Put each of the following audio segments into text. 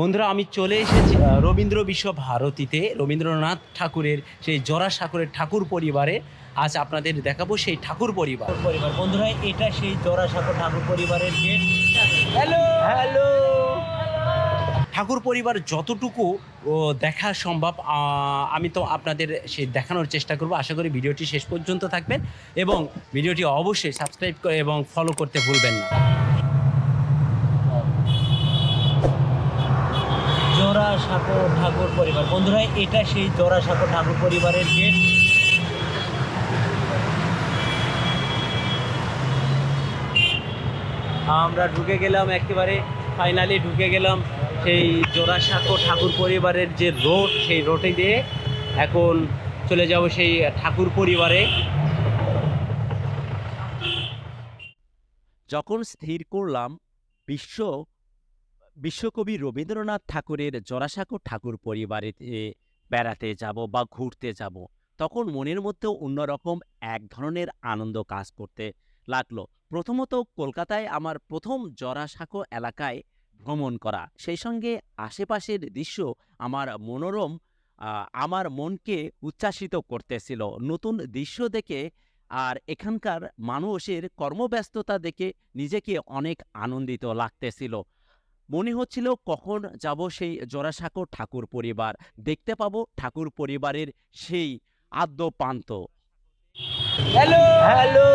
বন্ধুরা আমি চলে এসেছি রবীন্দ্র বিশ্ব ভারতীতে রবীন্দ্রনাথ ঠাকুরের সেই জোড়াসাঁকোরের ঠাকুর পরিবারে। আজ আপনাদের দেখাবো সেই ঠাকুর পরিবার। পরিবার। বন্ধুরা এটা সেই জোড়াসাঁকো ঠাকুর পরিবারের গেট। হ্যালো হ্যালো ঠাকুর পরিবার যতটুকু দেখা সম্ভব আমি তো আপনাদের সে দেখানোর চেষ্টা করব। আশা করি ভিডিওটি শেষ পর্যন্ত থাকবেন এবং ভিডিওটি অবশ্যই সাবস্ক্রাইব করে এবং ফলো করতে ভুলবেন না। জোড়া সাঁকো ঠাকুর পরিবার। বন্ধুরা, এটা সেই জোড়া সাঁকো ঠাকুর পরিবারের গেট। আমরা ঢুকে গেলাম একেবারে ফাইনালি ঢুকে গেলাম সেই জোড়াসাঁকো ঠাকুর পরিবারের যে রোড, সেই রোডে দিয়ে এখন চলে যাব সেই ঠাকুর পরিবারে। যখন স্থির করলাম, বিশ্ব বিশ্বকবি রবীন্দ্রনাথ ঠাকুরের জোড়াসাঁকো ঠাকুর পরিবারে বেড়াতে যাব বা ঘুরতে যাব, তখন মনের মধ্যেও অন্যরকম এক ধরনের আনন্দ কাজ করতে লাগল। প্রথমত কলকাতায় আমার প্রথম জোড়াসাঁকো এলাকায় ভ্রমণ করা, সেই সঙ্গে আশেপাশের দৃশ্য আমার মনোরম আমার মনকে উচ্ছ্বাসিত করতেছিল। নতুন দৃশ্য দেখে আর এখানকার মানুষের কর্মব্যস্ততা দেখে নিজেকে অনেক আনন্দিত লাগতেছিল। মনে হচ্ছিল কখন যাব সেই জোড়াসাঁকো ঠাকুর পরিবার। দেখতে পাবো ঠাকুর পরিবারের সেই আদ্য পান্ত হ্যালো হ্যালো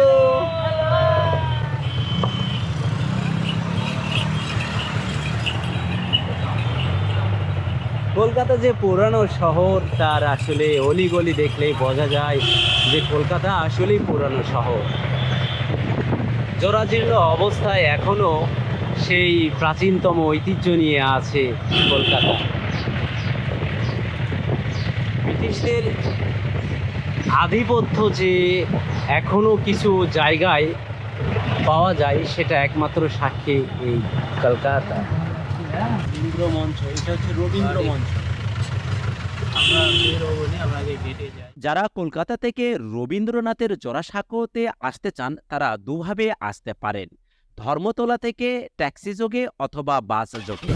কলকাতা যে পুরানো শহর তার আসলে অলিগলি দেখলেই বোঝা যায় যে কলকাতা আসলেই পুরানো শহর। জরাজীর্ণ অবস্থায় এখনও সেই প্রাচীনতম ঐতিহ্য নিয়ে আছে কলকাতা। ব্রিটিশদের আধিপত্য যে এখনও কিছু জায়গায় পাওয়া যায় সেটা একমাত্র সাক্ষী এই কলকাতা। রবীন্দ্র মঞ্চ এটা হচ্ছে রবীন্দ্র মঞ্চ আমরা বের হব না, আমরা আগে গেটে যাই। যারা কলকাতা থেকে রবীন্দ্রনাথের জোড়াসাঁকোতে আসতে চান তারা দুভাবে আসতে পারেন। ধর্মতলা থেকে ট্যাক্সি যোগে অথবা বাস যোগে।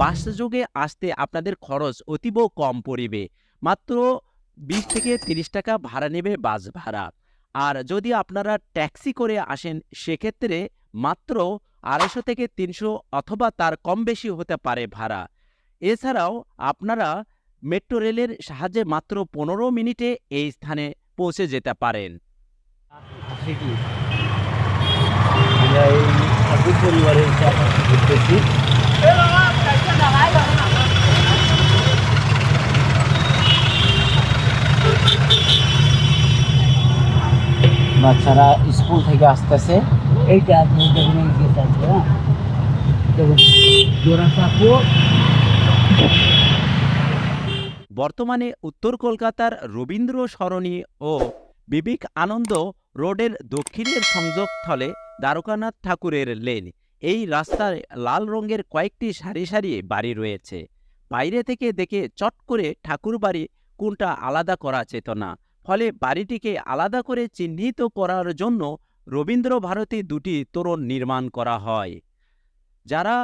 বাস যোগে আসতে আপনাদের খরচ অতীব কম পড়িবে। মাত্র বিশ থেকে তিরিশ টাকা ভাড়া নেবে বাস ভাড়া। আর যদি আপনারা ট্যাক্সি করে আসেন, সেক্ষেত্রে মাত্র আড়াইশো থেকে তিনশো অথবা তার কম বেশি হতে পারে ভাড়া। এছাড়াও আপনারা মেট্রো রেলের সাহায্যে মাত্র পনেরো মিনিটে এই স্থানে পৌঁছে যেতে পারেন। বাচ্চারা স্কুল থেকে আসতেছে। এইটা আপনি হ্যাঁ? বর্তমানে উত্তর কলকাতার রবীন্দ্র সরণি ও বিবেক আনন্দ রোডের দক্ষিণের সংযোগস্থলে দ্বারকানাথ ঠাকুরের লেন। এই রাস্তায় লাল রঙের কয়েকটি সারি সারি বাড়ি রয়েছে। বাইরে থেকে দেখে চট করে ঠাকুর বাড়ি কোনটা আলাদা করা যেত না ফলে বাড়িটিকে আলাদা করে চিহ্নিত করার জন্য রবীন্দ্র ভারতী দুটি তোরণ নির্মাণ করা হয়। যারা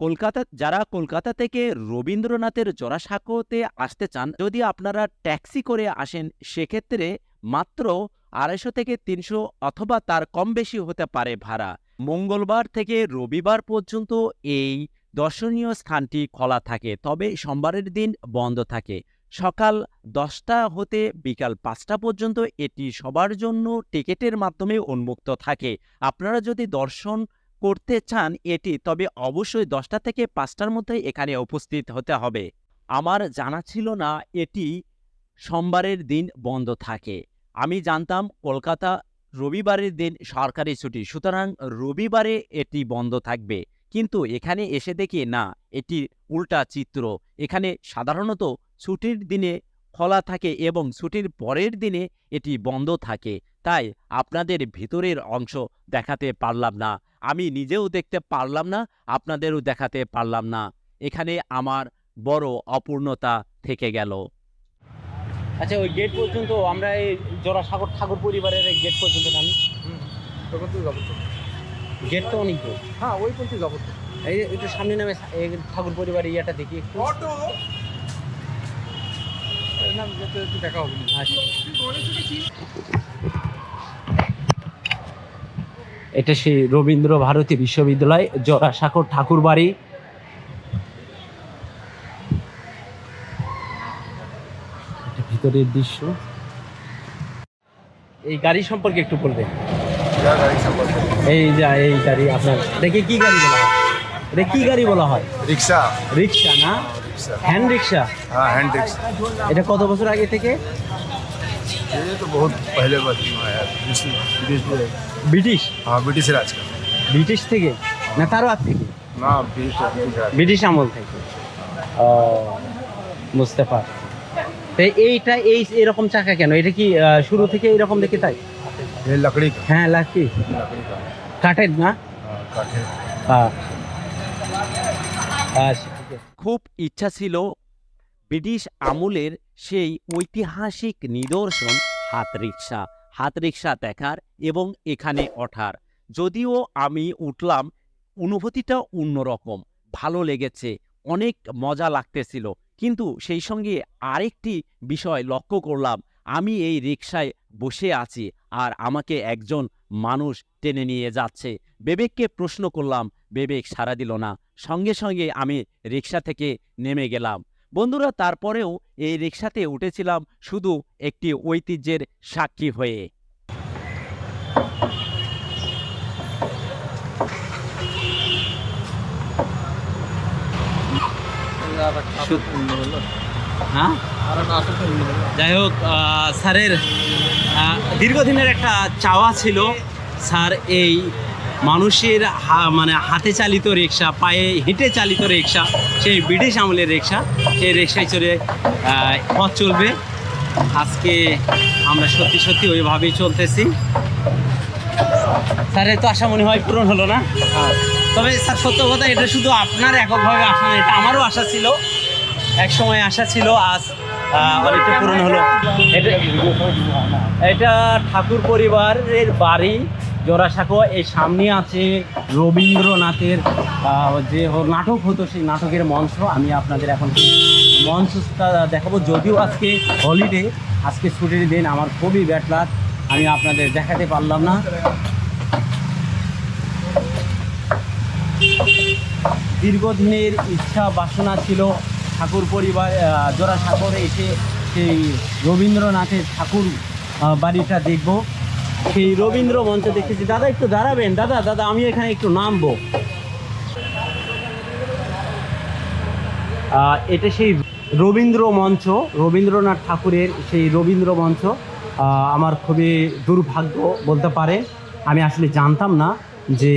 কলকাতা যারা কলকাতা থেকে রবীন্দ্রনাথের জোড়াসাঁকোতে আসতে চান, যদি আপনারা ট্যাক্সি করে আসেন, সেক্ষেত্রে মাত্র আড়াইশো থেকে তিনশো অথবা তার কম বেশি হতে পারে ভাড়া। মঙ্গলবার থেকে রবিবার পর্যন্ত এই দর্শনীয় স্থানটি খোলা থাকে, তবে সোমবারের দিন বন্ধ থাকে। সকাল দশটা হতে বিকাল পাঁচটা পর্যন্ত এটি সবার জন্য টিকেটের মাধ্যমে উন্মুক্ত থাকে। আপনারা যদি দর্শন করতে চান এটি, তবে অবশ্যই দশটা থেকে পাঁচটার মধ্যে এখানে উপস্থিত হতে হবে। আমার জানা ছিল না এটি সোমবারের দিন বন্ধ থাকে। আমি জানতাম কলকাতা রবিবারের দিন সরকারি ছুটি, সুতরাং রবিবারে এটি বন্ধ থাকবে। কিন্তু এখানে এসে দেখি, না, এটি উল্টা চিত্র। এখানে সাধারণত ছুটির দিনে খোলা থাকে এবং ছুটির পরের দিনে এটি বন্ধ থাকে। তাই আপনাদের ভিতরের অংশ দেখাতে পারলাম না। আমি নিজেও দেখতে পারলাম না, আপনাদেরও দেখাতে পারলাম না। এখানে আমার বড় অপূর্ণতা থেকে গেল। আচ্ছা ওই গেট পর্যন্ত আমরা এই জোড়াসাগর ঠাকুর পরিবারের গেট পর্যন্ত নামি। তখন তুই যাব তো গেট তো অনেক দূর। হ্যাঁ ওই পর্যন্ত যাব তো এই একটু সামনে নামে এই ঠাকুর পরিবার ইয়াটা দেখি একটু। দেখা হবে। আচ্ছা। এটা সেই রবীন্দ্র ভারতী বিশ্ববিদ্যালয় জোড়াসাঁকোর ঠাকুর বাড়ি এটা ভিতরের দৃশ্য। এই গাড়ি সম্পর্কে একটু বলবেন। এই যে এই গাড়ি আপনার দেখি কি গাড়ি বলা হয়। এটা কি গাড়ি বলা হয়? রিক্সা। রিক্সা না? Hand rickshaw? Hand rickshaw. এটা কত বছর আগে থেকে? বহুত ব্রিটিশ? হ্যাঁ ব্রিটিশের রাজ ব্রিটিশ থেকে? না তারও আগ থেকে? না ব্রিটিশ আমল থেকে। ও মুস্তাফা। তো এইটা এই এরকম চাকা কেন এটা কি আহ, শুরু থেকে এরকম দেখে তাই ये लकड़ी का হ্যাঁ লাগছি लकड़ी का কাঠের না हाँ काठे হ্যাঁ আচ্ছা ঠিক আছে খুব ইচ্ছা ছিল ব্রিটিশ আমলের সেই ঐতিহাসিক নিদর্শন হাত রিক্সা হাত রিক্সা দেখার এবং এখানে ওঠার যদিও আমি উঠলাম অনুভূতিটা অন্যরকম ভালো লেগেছে অনেক মজা লাগতেছিল কিন্তু সেই সঙ্গে আরেকটি বিষয় লক্ষ্য করলাম। আমি এই রিক্সায় বসে আছি আর আমাকে একজন মানুষ টেনে নিয়ে যাচ্ছে। বেবেককে প্রশ্ন করলাম, বেবেক, সাড়া দিল না। সঙ্গে সঙ্গে আমি রিক্সা থেকে নেমে গেলাম। বন্ধুরা, তারপরেও এই রিক্সাতে উঠেছিলাম শুধু একটি ঐতিহ্যের সাক্ষী হয়ে। হ্যাঁ যাই হোক স্যারের দীর্ঘদিনের একটা চাওয়া ছিল। স্যার এই মানুষের মানে হাতে চালিত রিক্সা, পায়ে হেঁটে চালিত রিক্সা, সেই ব্রিটিশ আমলের রিক্সা, সেই রিক্সায় চড়ে পথ চলবে। আজকে আমরা সত্যি সত্যি ওইভাবেই চলতেছি। স্যারের তো আশা মনে হয় পূরণ হলো না? তবে স্যার, সত্য কথা, এটা শুধু আপনার এককভাবে না এটা আমারও আশা ছিল। এক সময় আশা ছিল, আজ অনেকটা পূরণ হলো। এটা এটা ঠাকুর পরিবারের বাড়ি, জোড়াসাঁকো, এই সামনে আছে রবীন্দ্রনাথের যে নাটক হতো, সেই নাটকের মঞ্চ। আমি আপনাদের এখন মঞ্চটা দেখাবো। যদিও আজকে হলিডে আজকে ছুটির দিন, আমার খুবই ব্যাট লাগ আমি আপনাদের দেখাতে পারলাম না। দীর্ঘদিনের ইচ্ছা বাসনা ছিল ঠাকুর পরিবার আহ, জোড়াসাঁকোরে এসে সেই রবীন্দ্রনাথের ঠাকুর বাড়িটা দেখব। সেই রবীন্দ্র মঞ্চ দেখেছি দাদা একটু দাঁড়াবেন। দাদা দাদা আমি এখানে একটু নামবো। এটা সেই রবীন্দ্র মঞ্চ রবীন্দ্রনাথ ঠাকুরের সেই রবীন্দ্র মঞ্চ। আমার খুবই দুর্ভাগ্য বলতে পারে। আমি আসলে জানতাম না। যে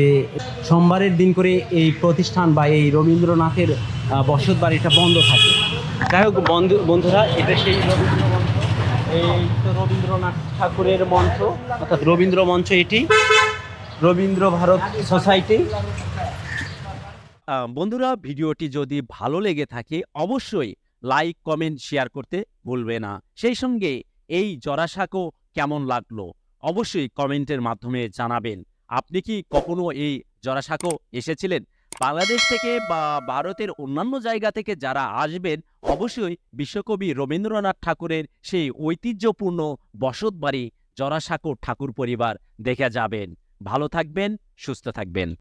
সোমবারের দিন করে এই প্রতিষ্ঠান বা এই রবীন্দ্রনাথের বসত বাড়িটা বন্ধ থাকে। যাই হোক, বন্ধু, বন্ধুরা, এটা সেই এই তো রবীন্দ্রনাথ ঠাকুরের মঞ্চ, অর্থাৎ রবীন্দ্র মঞ্চ এটি, রবীন্দ্র ভারত সোসাইটি। বন্ধুরা, ভিডিওটি যদি ভালো লেগে থাকে, অবশ্যই লাইক, কমেন্ট, শেয়ার করতে ভুলবে না। সেই সঙ্গে এই জরাসাঁকো কেমন লাগল, অবশ্যই কমেন্টের মাধ্যমে জানাবেন। আপনি কি কখনো এই জরাসাঁকো এসেছিলেন? বাংলাদেশ থেকে বা ভারতের অন্যান্য জায়গা থেকে যারা আসবেন, অবশ্যই বিশ্বকবি রবীন্দ্রনাথ ঠাকুরের সেই ঐতিহ্যপূর্ণ বসতবাড়ি জরাসাঁকো ঠাকুর পরিবার দেখে যাবেন। ভালো থাকবেন, সুস্থ থাকবেন।